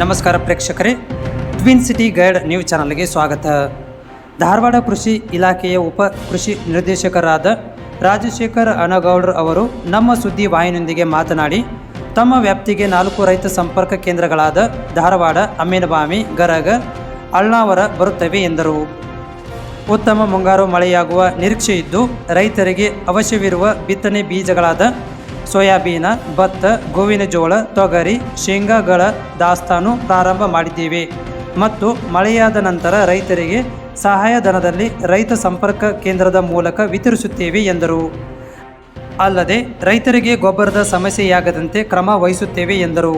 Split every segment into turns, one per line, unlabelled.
ನಮಸ್ಕಾರ ಪ್ರೇಕ್ಷಕರೇ. Twin city guide news ಚಾನಲ್ಗೆ ಸ್ವಾಗತ. ಧಾರವಾಡ ಕೃಷಿ ಇಲಾಖೆಯ ಉಪ ಕೃಷಿ ನಿರ್ದೇಶಕರಾದ ರಾಜಶೇಖರ್ ಅನಗೌಡ್ರ ಅವರು ನಮ್ಮ ಸುದ್ದಿ ವಾಹಿನಿಯೊಂದಿಗೆ ಮಾತನಾಡಿ, ತಮ್ಮ ವ್ಯಾಪ್ತಿಗೆ ನಾಲ್ಕು ರೈತ ಸಂಪರ್ಕ ಕೇಂದ್ರಗಳಾದ ಧಾರವಾಡ, ಅಮ್ಮೇನಬಾಮಿ, ಗರಗ, ಅಳ್ನಾವರ ಬರುತ್ತವೆ ಎಂದರು. ಉತ್ತಮ ಮುಂಗಾರು ಮಳೆಯಾಗುವ ನಿರೀಕ್ಷೆಯಿದ್ದು ರೈತರಿಗೆ ಅವಶ್ಯವಿರುವ ಬಿತ್ತನೆ ಬೀಜಗಳಾದ ಸೋಯಾಬೀನ, ಭತ್ತ, ಗೋವಿನ ಜೋಳ, ತೊಗರಿ, ಶೇಂಗಾಗಳ ದಾಸ್ತಾನು ಪ್ರಾರಂಭ ಮಾಡಿದ್ದೇವೆ. ಮತ್ತು ಮಳೆಯಾದ ನಂತರ ರೈತರಿಗೆ ಸಹಾಯಧನದಲ್ಲಿ ರೈತ ಸಂಪರ್ಕ ಕೇಂದ್ರದ ಮೂಲಕ ವಿತರಿಸುತ್ತೇವೆ ಎಂದರು. ಅಲ್ಲದೆ ರೈತರಿಗೆ ಗೊಬ್ಬರದ ಸಮಸ್ಯೆಯಾಗದಂತೆ ಕ್ರಮ ವಹಿಸುತ್ತೇವೆ ಎಂದರು.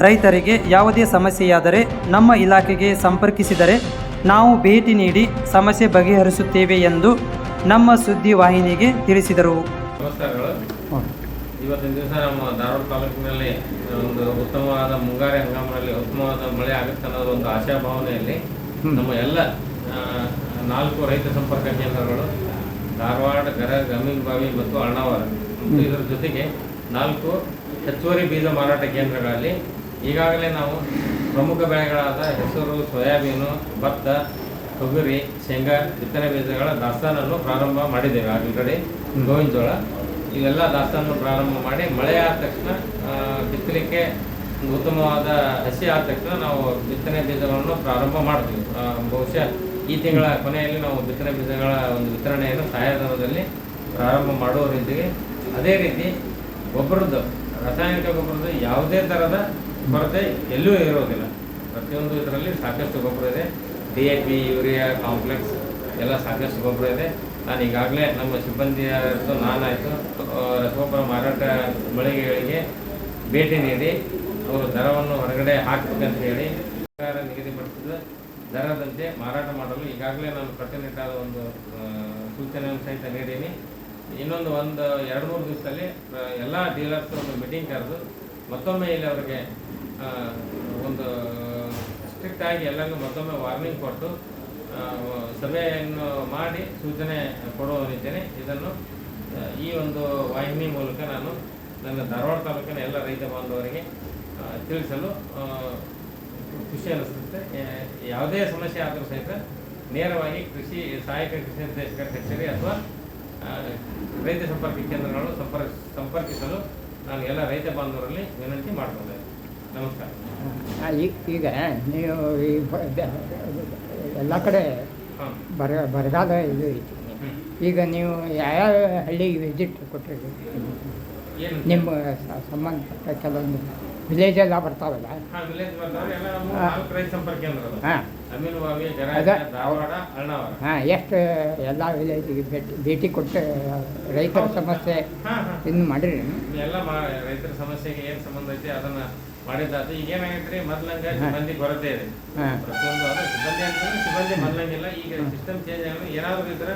ರೈತರಿಗೆ ಯಾವುದೇ ಸಮಸ್ಯೆಯಾದರೆ ನಮ್ಮ ಇಲಾಖೆಗೆ ಸಂಪರ್ಕಿಸಿದರೆ ನಾವು ಭೇಟಿ ನೀಡಿ ಸಮಸ್ಯೆ ಬಗೆಹರಿಸುತ್ತೇವೆ ಎಂದು ನಮ್ಮ ಸುದ್ದಿವಾಹಿನಿಗೆ ತಿಳಿಸಿದರು.
ಇವತ್ತಿನ ದಿವಸ ನಮ್ಮ ಧಾರವಾಡ ತಾಲೂಕಿನಲ್ಲಿ ಒಂದು ಉತ್ತಮವಾದ ಮುಂಗಾರಿ ಹಂಗಾಮಿನಲ್ಲಿ ಉತ್ತಮವಾದ ಮಳೆ ಆಗುತ್ತೆ ಅನ್ನೋದು ಒಂದು ಆಶಾಭಾವನೆಯಲ್ಲಿ ನಮ್ಮ ಎಲ್ಲ ನಾಲ್ಕು ರೈತ ಸಂಪರ್ಕ ಕೇಂದ್ರಗಳು ಧಾರವಾಡ ಗರ ಗಮೀನ್ಬಾವಿ ಮತ್ತು ಅಣ್ಣಾವರ ಮತ್ತು ಇದರ ಜೊತೆಗೆ ನಾಲ್ಕು ಹೆಚ್ಚುವರಿ ಬೀಜ ಮಾರಾಟ ಕೇಂದ್ರಗಳಲ್ಲಿ ಈಗಾಗಲೇ ನಾವು ಪ್ರಮುಖ ಬೆಳೆಗಳಾದ ಹೆಸರು ಸೋಯಾಬೀನು ಭತ್ತ ತೊಗರಿ ಶೇಂಗಾ ಬಿತ್ತನೆ ಬೀಜಗಳ ದಾಸ್ತಾನನ್ನು ಪ್ರಾರಂಭ ಮಾಡಿದ್ದೇವೆ. ಆಲ್ರೆಡಿ ಗೋವಿನ ಜೋಳ ಇವೆಲ್ಲ ದಾಸ್ತಾನು ಪ್ರಾರಂಭ ಮಾಡಿ ಮಳೆ ಆದ ತಕ್ಷಣ ಬಿತ್ತಲಿಕ್ಕೆ ಉತ್ತಮವಾದ ಹಸಿ ಆದ ತಕ್ಷಣ ನಾವು ಬಿತ್ತನೆ ಬೀಜಗಳನ್ನು ಪ್ರಾರಂಭ ಮಾಡ್ತೀವಿ. ಬಹುಶಃ ಈ ತಿಂಗಳ ಕೊನೆಯಲ್ಲಿ ನಾವು ಬಿತ್ತನೆ ಬೀಜಗಳ ಒಂದು ವಿತರಣೆಯನ್ನು ಸಹಾಯಧನದಲ್ಲಿ ಪ್ರಾರಂಭ ಮಾಡುವರಿದ್ದೀವಿ ಅದೇ ರೀತಿ ಗೊಬ್ಬರದ್ದು, ರಾಸಾಯನಿಕ ಗೊಬ್ಬರದ ಯಾವುದೇ ಥರದ ಕೊರತೆ ಎಲ್ಲೂ ಇರೋದಿಲ್ಲ. ಪ್ರತಿಯೊಂದು ಇದರಲ್ಲಿ ಸಾಕಷ್ಟು ಗೊಬ್ಬರ ಇದೆ. D A P, urea, complex ಎಲ್ಲ ಸಾಕಷ್ಟು ಗೊಬ್ಬರ ಇದೆ. ನಾನು ಈಗಾಗಲೇ ನಮ್ಮ ಸಿಬ್ಬಂದಿಯಾಯಿತು ನಾನಾಯಿತು. ರಸಗೊಬ್ಬರ ಮಾರಾಟ ಮಳಿಗೆಗಳಿಗೆ ಭೇಟಿ ನೀಡಿ, ಅವರು ದರವನ್ನು ಹೊರಗಡೆ ಹಾಕಬೇಕಂತ ಹೇಳಿ ಸರ್ಕಾರ ನಿಗದಿಪಡಿಸಿದ ದರದಂತೆ ಮಾರಾಟ ಮಾಡಲು ಈಗಾಗಲೇ ನಾನು ಕಟ್ಟುನಿಟ್ಟಾದ ಒಂದು ಸೂಚನೆಯನ್ನು ಸಹಿತ ನೀಡೀನಿ. ಇನ್ನೊಂದು ಒಂದು ಎರಡು ಮೂರು ದಿವಸದಲ್ಲಿ ಎಲ್ಲ ಡೀಲರ್ಸ್ ಒಂದು ಮೀಟಿಂಗ್ ಕರೆದು ಮತ್ತೊಮ್ಮೆ ಇಲ್ಲಿ ಅವರಿಗೆ ಒಂದು ಸ್ಟ್ರಿಕ್ಟಾಗಿ ಎಲ್ಲರಿಗೂ ಮತ್ತೊಮ್ಮೆ ವಾರ್ನಿಂಗ್ ಕೊಟ್ಟು ಸಭೆಯನ್ನು ಮಾಡಿ ಸೂಚನೆ ಕೊಡುವನಿದ್ದೇನೆ ಇದನ್ನು ಈ ಒಂದು ವಾಹಿನಿ ಮೂಲಕ ನಾನು ನನ್ನ ಧಾರವಾಡ ತಾಲೂಕಿನ ಎಲ್ಲ ರೈತ ಬಾಂಧವರಿಗೆ ತಿಳಿಸಲು ಖುಷಿ ಅನಿಸುತ್ತೆ. ಯಾವುದೇ ಸಮಸ್ಯೆ ಆದರೂ ಸಹಿತ ನೇರವಾಗಿ ಕೃಷಿ, ಸಹಾಯಕ ಕೃಷಿ ನಿರ್ದೇಶಕರ ಕಚೇರಿ ಅಥವಾ ರೈತ ಸಂಪರ್ಕ ಕೇಂದ್ರಗಳನ್ನು ಸಂಪರ್ಕ, ಸಂಪರ್ಕಿಸಲು ನಾನು ಎಲ್ಲ ರೈತ ಬಾಂಧವರಲ್ಲಿ ವಿನಂತಿ ಮಾಡ್ಕೊಂಡೆ ನಮಸ್ಕಾರ.
ಈಗ ನೀವು ಎಲ್ಲ ಕಡೆ ಬರ ಬರಗಾಲ ಇದು ಐತಿ. ಈಗ ನೀವು ಯಾವ್ಯಾವ ಹಳ್ಳಿಗೆ ವಿಸಿಟ್ ಕೊಟ್ಟಿರಿ ನಿಮ್ಮ ಸಂಬಂಧಪಟ್ಟ ಕೆಲವೊಂದು ವಿಲೇಜ್ ಎಲ್ಲ ಬರ್ತಾವಲ್ಲ?
ಹಾಂ
ಹಾಂ. ಎಷ್ಟು ಎಲ್ಲ ವಿಲೇಜಿಗೆ ಭೇಟಿ ಭೇಟಿ ಕೊಟ್ಟು ರೈತರ ಸಮಸ್ಯೆ ಇನ್ನು ಮಾಡಿರಿ.
ಎಲ್ಲ ರೈತರ ಸಮಸ್ಯೆಗೆ ಏನು ಸಂಬಂಧ ಐತಿ ಅದನ್ನ ಮಾಡಿದ್ದಾತು ಈಗ ಏನಾಗೈತ್ರಿ ಮೊದ್ಲಂಗ. ಸಿಬ್ಬಂದಿ ಕೊರತೆ ಇದೆ. ಪ್ರತಿಯೊಂದು ಅದು ಸಿಬ್ಬಂದಿ ಅಂತಂದ್ರೆ ಸಿಬ್ಬಂದಿ ಮೊದ್ಲಂಗಿಲ್ಲ. ಈಗ ಸಿಸ್ಟಮ್ ಚೇಂಜ್ ಆಗಿ ಏನಾದರೂ ಇದ್ರೆ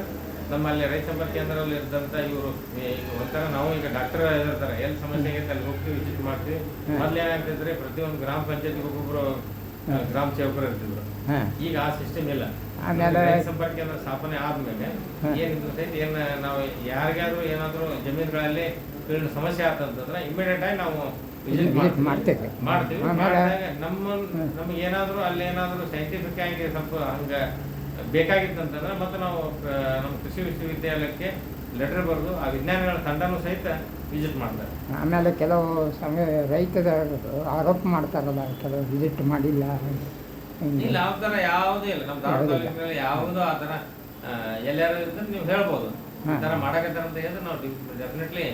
ನಮ್ಮಲ್ಲಿ ರೈತ ಸಂಪರ್ಕ ಕೇಂದ್ರದಲ್ಲಿ ಇದ್ದಂತ ಇವರು ಒಂಥರ ನಾವು ಈಗ ಡಾಕ್ಟರ್ ಇರ್ತಾರೆ. ಎಲ್ಲಿ ಸಮಸ್ಯೆ ಆಗೈತೆ ಅಲ್ಲಿ ಹೋಗ್ತೀವಿ ವಿಸಿಟ್ ಮಾಡ್ತೀವಿ. ಮೊದ್ಲು ಏನಾಗ್ತಿದ್ರೆ ಪ್ರತಿಯೊಂದು ಗ್ರಾಮ ಪಂಚಾಯತ್ ಒಬ್ಬೊಬ್ರು ಗ್ರಾಮ ಸೇವಕರು ಇರ್ತಿದ್ರು. ಈಗ ಆ ಸಿಸ್ಟಮ್ ಇಲ್ಲ. ಸಂಪರ್ಕ ಕೇಂದ್ರ ಸ್ಥಾಪನೆ ಆದ್ಮೇಲೆ ಸಹಿತ ಏನ್ ನಾವು ಯಾರಿಗಾದ್ರೂ ಏನಾದ್ರು ಜಮೀನುಗಳಲ್ಲಿ ಫೀಲ್ಡ್ ಸಮಸ್ಯೆ ಆತಂತಂದ್ರೆ ಇಮಿಡಿಯೇಟ್ ಆಗಿ ನಾವು ವಿಸಿಟ್
ಮಾಡ್ತೀವಿ
ಮಾಡ್ತೇವೆ. ನಮ್ಮ ನಮ್ಗೆ ಏನಾದರೂ ಅಲ್ಲಿ ಏನಾದರೂ ಸೈಂಟಿಫಿಕ್ ಆಗಿ ಸ್ವಲ್ಪ ಹಂಗ ಬೇಕಾಗಿತ್ತಂತಂದ್ರೆ ಮತ್ತೆ ನಾವು ನಮ್ಮ ಕೃಷಿ ವಿಶ್ವವಿದ್ಯಾಲಯಕ್ಕೆ ಲೆಟರ್ ಬರೆದು ಆ ವಿಜ್ಞಾನಿಗಳ ತಂಡನೂ ಸಹಿತ ವಿಸಿಟ್ ಮಾಡ್ತಾರೆ
ಆಮೇಲೆ ಕೆಲವು ಸಮಯ ರೈತದ ಆರೋಪ ಮಾಡ್ತಾರಲ್ಲ ಕೆಲವು ವಿಸಿಟ್ ಮಾಡಿಲ್ಲ.
ಇಲ್ಲ ಆ ಥರ ಯಾವುದೂ ಇಲ್ಲ ನಮ್ಮ ಧಾರವಾಡ. ತಾಲೂಕಿನಲ್ಲಿ ಯಾವುದೂ ಆ ಥರ ಆ, ಎಲ್ಲಾರು ಇದ್ರೆ ನೀವು ಹೇಳ್ಬೋದು ಈ. ಥರ ಮಾಡಕತ್ತಾರ ಅಂತ ಹೇಳಿದ್ರೆ ನಾವು ಡೆಫಿನೆಟ್ಲಿ.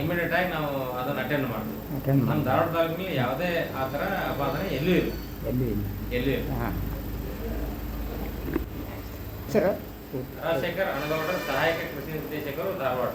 ಇಮಿಡಿಯೇಟ್ ಆಗಿ ನಾವು ಅದನ್ನ ಅಟೆಂಡ್ ಮಾಡ್ತೀವಿ.
Attend
ನಮ್ಮ
ಮಾಡ್ತೀವಿ.
ಧಾರವಾಡ ತಾಲೂಕಿನಲ್ಲಿ ಯಾವುದೇ ಆ ಥರ ಅಪಾದನೆ ಎಲ್ಲೂ ಇಲ್ಲ.
ಎಲ್ಲೂ ಇಲ್ಲ.
ಎಲ್ಲೂ ಇಲ್ಲ.
ಹಾಂ. ಸರ್
ರಾಜಶೇಖರ್ ಅನಗೌಡ ಸಹಾಯಕ ಕೃಷಿ ನಿರ್ದೇಶಕರು ಧಾರವಾಡ.